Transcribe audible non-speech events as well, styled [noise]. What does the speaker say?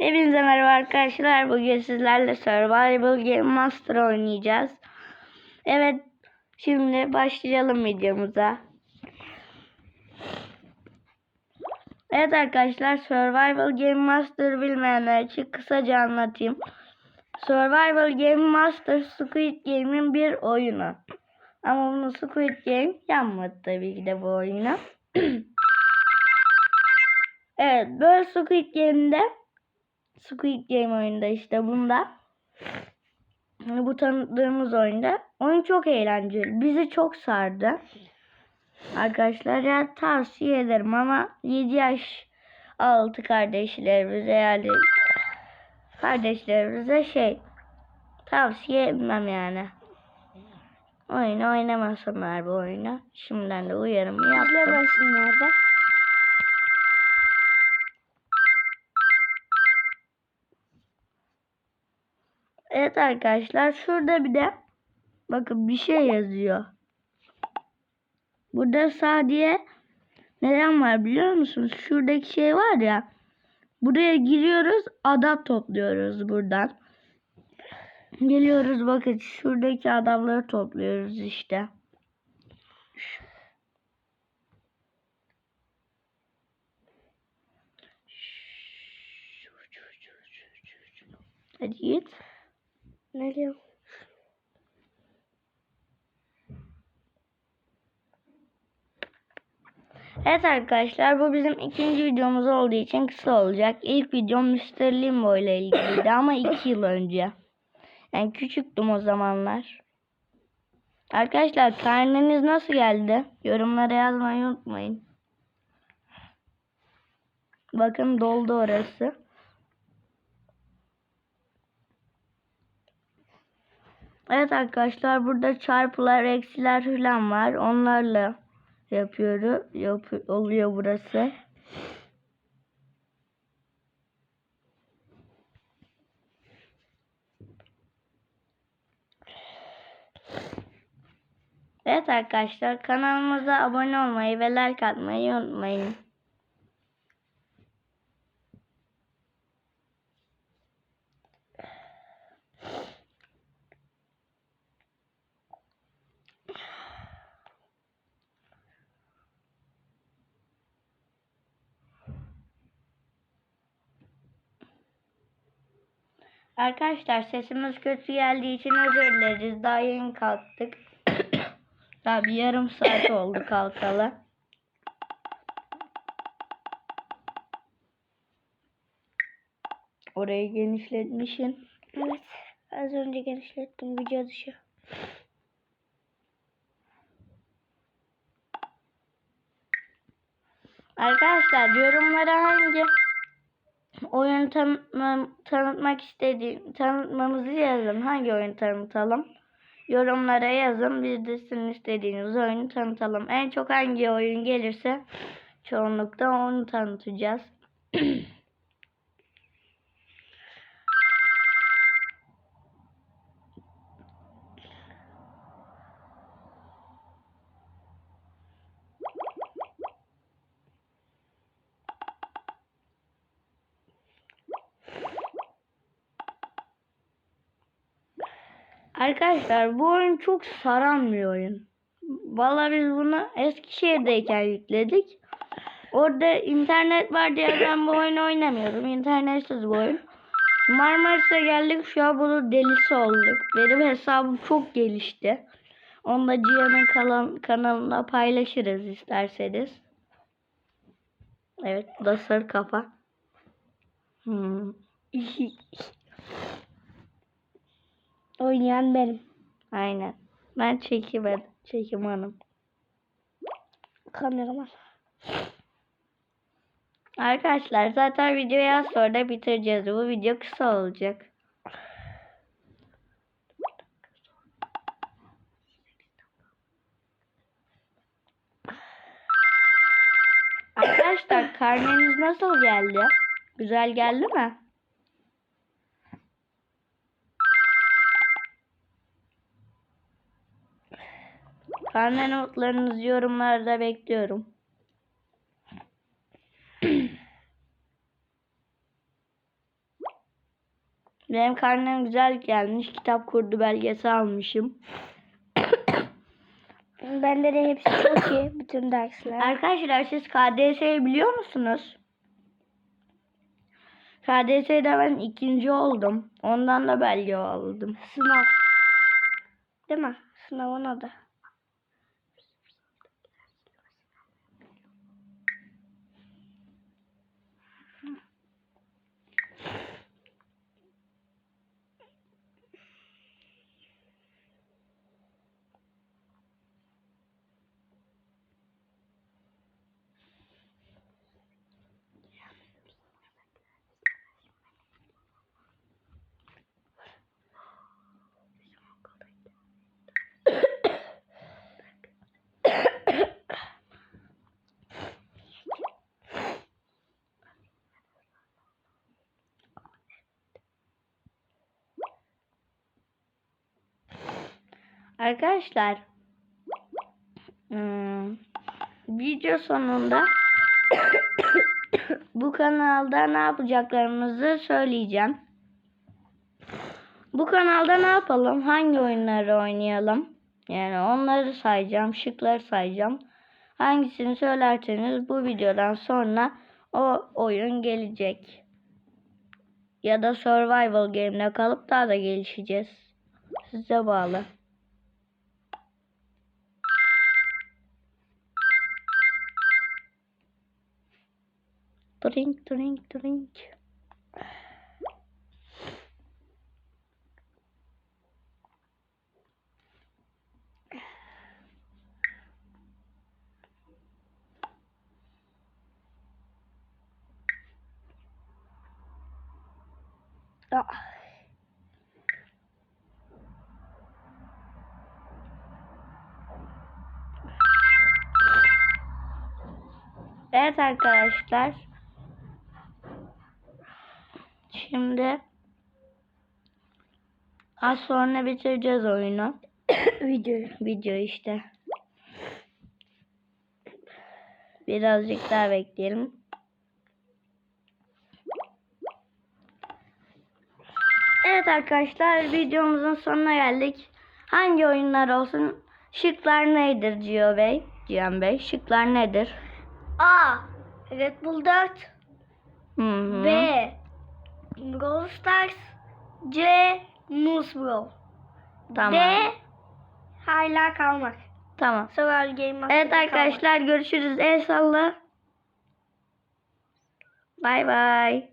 Hepinize merhaba arkadaşlar. Bugün sizlerle Survival Game Master oynayacağız. Evet, şimdi başlayalım videomuza. Evet arkadaşlar, Survival Game Master bilmeyenler için kısaca anlatayım. Survival Game Master Squid Game'in bir oyunu. Ama bunu Squid Game yapmadı tabii ki de bu oyunu. [clears throat] evet, böyle Squid Game'de Squid Game oyunda işte bunda. Hani bu tanıdığımız oyunda. Oyun çok eğlenceli. Bizi çok sardı. Arkadaşlar ya tavsiye ederim ama 7 yaş altı kardeşlerimize yani kardeşlerimize şey tavsiye etmem yani. Oyunu oynamasınlar bu oyunu. Şimdiden de uyarımı yaptım. De. Evet arkadaşlar şurada bir de bakın bir şey yazıyor. Burada sağ diye neden var biliyor musunuz? Şuradaki şey var ya. Buraya giriyoruz adam topluyoruz buradan. Geliyoruz bakın şuradaki adamları topluyoruz işte. Hadi git. Ne diyor? Evet arkadaşlar bu bizim ikinci videomuz olduğu için kısa olacak. İlk videom Mr. Limbo ile ilgiliydi ama iki yıl önce. Yani küçüktüm o zamanlar. Arkadaşlar karneniz nasıl geldi? Yorumlara yazmayı unutmayın. Bakın doldu orası. Evet arkadaşlar burada çarpılar, eksiler falan var. Onlarla yapıyoruz. Yap oluyor burası. Evet arkadaşlar kanalımıza abone olmayı ve like atmayı unutmayın. Arkadaşlar sesimiz kötü geldiği için özür dileriz. Daha yeni kalktık. [coughs] Daha bir yarım saat oldu kalkalı. Orayı genişletmişsin. Evet. Az önce genişlettim video dışı. Arkadaşlar yorumlara hangi oyun tanıtma, tanıtmak istediğim tanıtmamızı yazın. Hangi oyun tanıtalım? Yorumlara yazın. Biz de sizin istediğiniz oyunu tanıtalım. En çok hangi oyun gelirse çoğunlukla onu tanıtacağız. [clears throat] Arkadaşlar bu oyun çok saran bir oyun. Valla biz bunu Eskişehir'deyken yükledik. Orada internet var diye ben bu oyunu oynamıyorum. İnternetsiz bu oyun. Marmaris'e geldik şu an bunun delisi olduk. Benim hesabım çok gelişti. Onu da Cihan'ın kalan, kanalında paylaşırız isterseniz. Evet bu da sarı kafa. Hmm. [laughs] Oynayan benim. Aynen. Ben çekim, çekim hanım. Kameraman. Arkadaşlar zaten videoyu az sonra bitireceğiz. Bu video kısa olacak. Arkadaşlar karneniz nasıl geldi? Güzel geldi mi? Karne notlarınızı yorumlarda bekliyorum. [clears throat] Benim karnem güzel gelmiş. Kitap kurdu belgesi almışım. [clears throat] Bende de hepsi çok iyi. [clears throat] Bütün dersler. Arkadaşlar siz KDS'yi biliyor musunuz? KDS'de ben ikinci oldum. Ondan da belge aldım. Sınav. Değil mi? Sınavın adı. Arkadaşlar hmm, video sonunda [coughs] bu kanalda ne yapacaklarımızı söyleyeceğim. Bu kanalda ne yapalım? Hangi oyunları oynayalım? Yani onları sayacağım, şıkları sayacağım. Hangisini söylerseniz bu videodan sonra o oyun gelecek. Ya da survival game'de kalıp daha da gelişeceğiz. Size bağlı. Drink, drink, drink. Aa. Evet arkadaşlar. Şimdi az sonra bitireceğiz oyunu. [coughs] Videoyu. Video işte. Birazcık daha bekleyelim. Evet arkadaşlar videomuzun sonuna geldik. Hangi oyunlar olsun? Şıklar nedir Cihan Bey? Cihan Bey şıklar nedir? A. Red Bull 4. Hı hı. B. Brawl Stars. C. Brawl. Tamam. D. Hala kalmak. Tamam. Survival Game Evet kalmak. arkadaşlar görüşürüz. El salla. Bay bay.